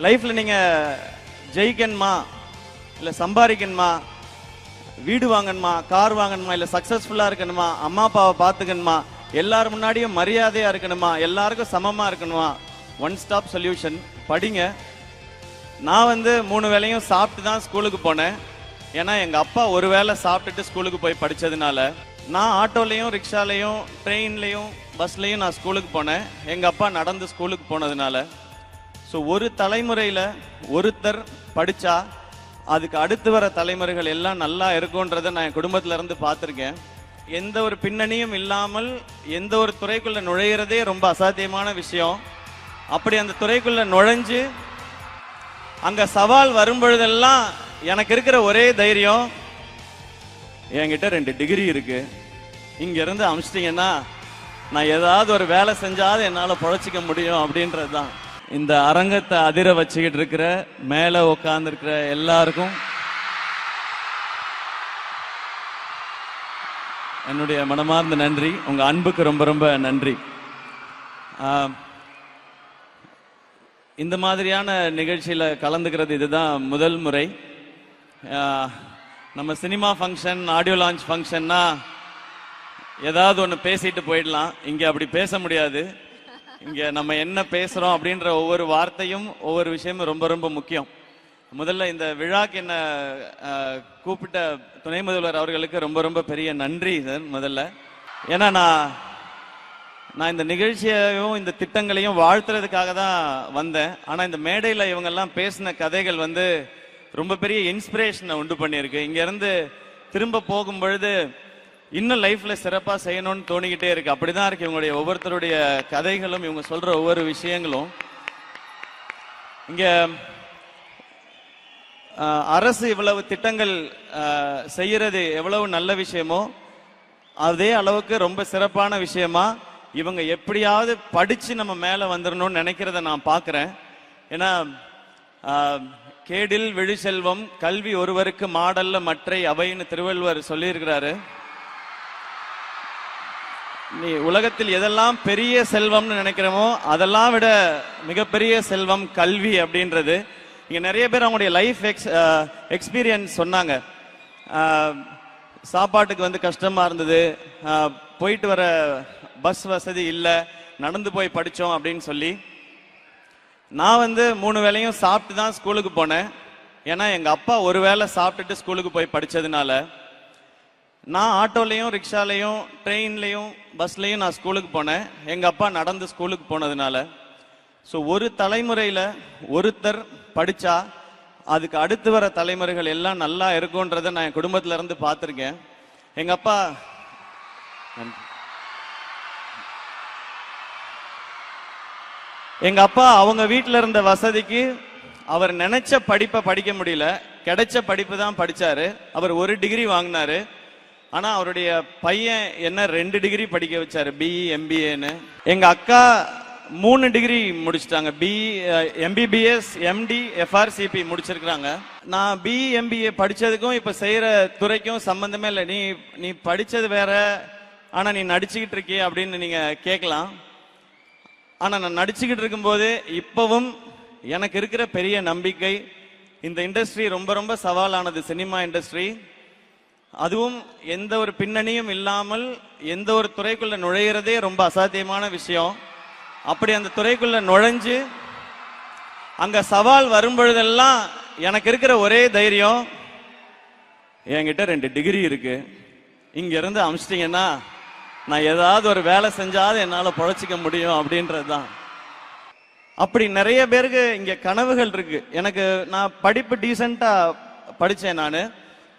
லைஃப்பில் நீங்கள் ஜெயிக்கணுமா? இல்லை சம்பாதிக்கணுமா? வீடு வாங்கணுமா? கார் வாங்கணுமா? இல்லை சக்ஸஸ்ஃபுல்லாக இருக்கணுமா? அம்மா அப்பாவை பார்த்துக்கணுமா? எல்லார் முன்னாடியும் மரியாதையாக இருக்கணுமா? எல்லாருக்கும் சமமாக இருக்கணுமா? ஒன் ஸ்டாப் சொல்யூஷன் படிங்க. நான் வந்து மூணு வேளையும் சாப்பிட்டு தான் ஸ்கூலுக்கு போனேன். ஏன்னா எங்கள் அப்பா ஒரு வேளை சாப்பிட்டுட்டு ஸ்கூலுக்கு போய் படித்ததுனால நான் ஆட்டோலையும் ரிக்ஷாலையும் ட்ரெயின்லையும் பஸ்லையும் நான் ஸ்கூலுக்கு போனேன். எங்கள் அப்பா நடந்து ஸ்கூலுக்கு போனதுனால. ஸோ ஒரு தலைமுறையில் ஒருத்தர் படித்தா அதுக்கு அடுத்து வர தலைமுறைகள் எல்லாம் நல்லா இருக்கும்ன்றதை நான் என் குடும்பத்திலேருந்து பார்த்துருக்கேன். எந்த ஒரு பின்னணியும் இல்லாமல் எந்த ஒரு துறைக்குள்ளே நுழையிறதே ரொம்ப அசாத்தியமான விஷயம். அப்படி அந்த துறைக்குள்ளே நுழைஞ்சு அங்கே சவால் வரும்பொழுதெல்லாம் எனக்கு இருக்கிற ஒரே தைரியம் என்கிட்ட ரெண்டு டிகிரி இருக்கு. இங்கேருந்து அமிச்சிட்டிங்கன்னா நான் ஏதாவது ஒரு வேலை செஞ்சாவது என்னால் பொழைச்சிக்க முடியும் அப்படின்றது தான் இந்த அரங்கத்தை அதிர வச்சுக்கிட்டு இருக்கிற மேல உட்கார்ந்து எல்லாருக்கும் என்னுடைய மனமார்ந்த நன்றி. உங்க அன்புக்கு ரொம்ப ரொம்ப நன்றி. இந்த மாதிரியான நிகழ்ச்சியில் கலந்துக்கிறது இதுதான் முதல் முறை. நம்ம சினிமா ஃபங்க்ஷன் ஆடியோ லான்ச் ஃபங்க்ஷன்னா ஏதாவது ஒன்று பேசிட்டு போயிடலாம். இங்கே அப்படி பேச முடியாது. இங்க நம்ம என்ன பேசுறோம் அப்படின்ற ஒவ்வொரு வார்த்தையும் ஒவ்வொரு விஷயமும் ரொம்ப ரொம்ப முக்கியம். முதல்ல இந்த விழாக்கு என்ன கூப்பிட்ட துணை முதல்வர் அவர்களுக்கு ரொம்ப ரொம்ப பெரிய நன்றி சார் முதல்ல. ஏன்னா நான் நான் இந்த நிகழ்ச்சியையும் இந்த திட்டங்களையும் வாழ்த்துறதுக்காக தான் வந்தேன். ஆனால் இந்த மேடையில் இவங்கெல்லாம் பேசின கதைகள் வந்து ரொம்ப பெரிய இன்ஸ்பிரேஷனை உண்டு பண்ணியிருக்கு. இங்கேருந்து திரும்ப போகும் பொழுது இன்னும் லைஃப்ல சிறப்பா செய்யணும்னு தோணிக்கிட்டே இருக்கு. அப்படிதான் இருக்கு இவங்களுடைய ஒவ்வொருத்தருடைய கதைகளும் இவங்க சொல்ற ஒவ்வொரு விஷயங்களும். இங்க அரசு இவ்வளவு திட்டங்கள் செய்யறது எவ்வளவு நல்ல விஷயமோ அதே அளவுக்கு ரொம்ப சிறப்பான விஷயமா இவங்க எப்படியாவது படிச்சு நம்ம மேல வந்துடணும்னு நினைக்கிறத நான் பார்க்குறேன் ஏன்னா கேடில் விழிசெல்வம் கல்வி ஒருவருக்கு மாடல்ல மற்றை அவைன்னு திருவள்ளுவர் சொல்லியிருக்கிறாரு. நீ உலகத்தில் எதெல்லாம் பெரிய செல்வம்னு நினைக்கிறோமோ அதெல்லாம் விட மிகப்பெரிய செல்வம் கல்வி அப்படின்றது. இங்கே நிறைய பேர் அவங்களுடைய லைஃப் எக்ஸ் எக்ஸ்பீரியன்ஸ் சொன்னாங்க. சாப்பாட்டுக்கு வந்து கஷ்டமாக இருந்தது. போயிட்டு வர பஸ் வசதி இல்லை. நடந்து போய் படித்தோம் அப்படின்னு சொல்லி. நான் வந்து மூணு வேளையும் சாப்பிட்டு தான் ஸ்கூலுக்கு போனேன். ஏன்னா எங்கள் அப்பா ஒரு வேளை சாப்பிட்டுட்டு ஸ்கூலுக்கு போய் படித்ததுனால நான் ஆட்டோலையும் ரிக்ஷாலையும் ட்ரெயின்லையும் பஸ்லையும் நான் ஸ்கூலுக்கு போனேன். எங்கள் அப்பா நடந்து ஸ்கூலுக்கு போனதுனால. ஸோ ஒரு தலைமுறையில் ஒருத்தர் படித்தா அதுக்கு அடுத்து வர தலைமுறைகள் எல்லாம் நல்லா இருக்கும்ன்றதை நான் என் குடும்பத்துல இருந்து பார்த்துருக்கேன். எங்கள் அப்பா எங்கள் அப்பா அவங்க வீட்டில் இருந்த வசதிக்கு அவர் நினைச்ச படிப்பை படிக்க முடியல. கிடைச்ச படிப்பு தான் படித்தாரு அவர் ஒரு டிகிரி வாங்கினாரு. ஆனா அவருடைய பையன் என்ன ரெண்டு டிகிரி படிக்க வச்சாரு பிஇ எம்பிஏன்னு எங்க அக்கா மூணு டிகிரி முடிச்சிட்டாங்க. பிஇ எம்பிபிஎஸ் எம்டி எஃப்ஆர்சிபி முடிச்சிருக்கிறாங்க. நான் பிஇ எம்பிஏ படித்ததுக்கும் இப்போ செய்கிற துறைக்கும் சம்பந்தமே இல்லை. நீ நீ படித்தது வேற ஆனால் நீ நடிச்சுக்கிட்டு இருக்கிய அப்படின்னு நீங்கள் கேட்கலாம். ஆனால் நான் நடிச்சுக்கிட்டு இருக்கும்போது இப்போவும் எனக்கு இருக்கிற பெரிய நம்பிக்கை இந்த இண்டஸ்ட்ரி ரொம்ப ரொம்ப சவாலானது சினிமா இண்டஸ்ட்ரி அதுவும் எந்த ஒரு பின்னணியும் இல்லாமல் எந்த ஒரு துறைக்குள்ள நுழையிறதே ரொம்ப அசாத்தியமான விஷயம். அப்படி அந்த துறைக்குள்ள நுழைஞ்சு அங்க சவால் வரும்பொழுதெல்லாம் எனக்கு இருக்கிற ஒரே தைரியம் என்கிட்ட ரெண்டு டிகிரி இருக்கு. இங்க இருந்து அமிச்சிட்டீங்கன்னா நான் ஏதாவது ஒரு வேலை செஞ்சாவது என்னால பொழைச்சிக்க முடியும் அப்படின்றது தான் அப்படி நிறைய பேருக்கு இங்க கனவுகள் இருக்கு. எனக்கு நான் படிப்பு டீசெண்டா படிச்சேன் நான்.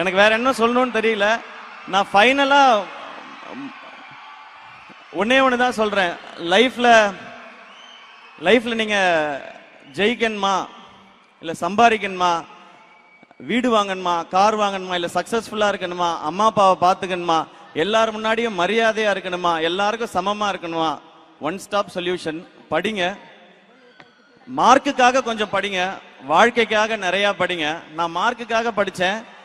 எனக்கு வேற என்ன சொல்லணும்னு தெரியல. நான் ஃபைனலா ஒன்னே ஒன்று தான் சொல்றேன். லைஃப்ல லைஃப்ல நீங்க ஜெயிக்கணுமா? இல்லை சம்பாதிக்கணுமா? வீடு வாங்கணுமா? கார் வாங்கணுமா? இல்லை சக்ஸஸ்ஃபுல்லாக இருக்கணுமா? அம்மா அப்பாவை பார்த்துக்கணுமா? எல்லார் முன்னாடியும் மரியாதையாக இருக்கணுமா? எல்லாருக்கும் சமமாக இருக்கணுமா? ஒன் ஸ்டாப் சொல்யூஷன் படிங்க. மார்க்குக்காக கொஞ்சம் படிங்க. வாழ்க்கைக்காக நிறையா படிங்க. நான் மார்க்குக்காக படித்தேன்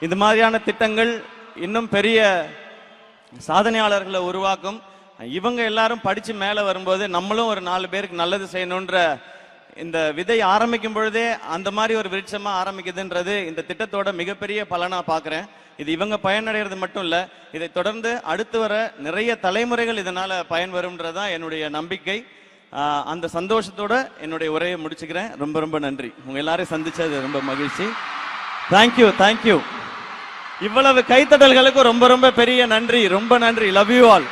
இந்த மாதிரியான திட்டங்கள் இன்னும் பெரிய சாதனையாளர்களை உருவாக்கும். இவங்க எல்லாரும் படிச்சு மேல வரும்போது நம்மளும் ஒரு நாலு பேருக்கு நல்லது செய்யணுன்ற இந்த விதை ஆரம்பிக்கும் பொழுதே அந்த மாதிரி ஒரு விருட்சமா ஆரம்பிக்குதுன்றது இந்த திட்டத்தோட மிகப்பெரிய பலனா பார்க்குறேன். இது இவங்க பயனடைகிறது மட்டும் இல்ல இதை தொடர்ந்து அடுத்து வர நிறைய தலைமுறைகள் இதனால பயன்பெறும்ன்றதுதான் என்னுடைய நம்பிக்கை. அந்த சந்தோஷத்தோட என்னுடைய உரையை முடிச்சுக்கிறேன். ரொம்ப ரொம்ப நன்றி. உங்க எல்லாரையும் சந்திச்சது ரொம்ப மகிழ்ச்சி. தேங்க்யூ தேங்க்யூ இவ்வளவு கைத்தட்டல்களுக்கு ரொம்ப ரொம்ப பெரிய நன்றி ரொம்ப நன்றி. Love you all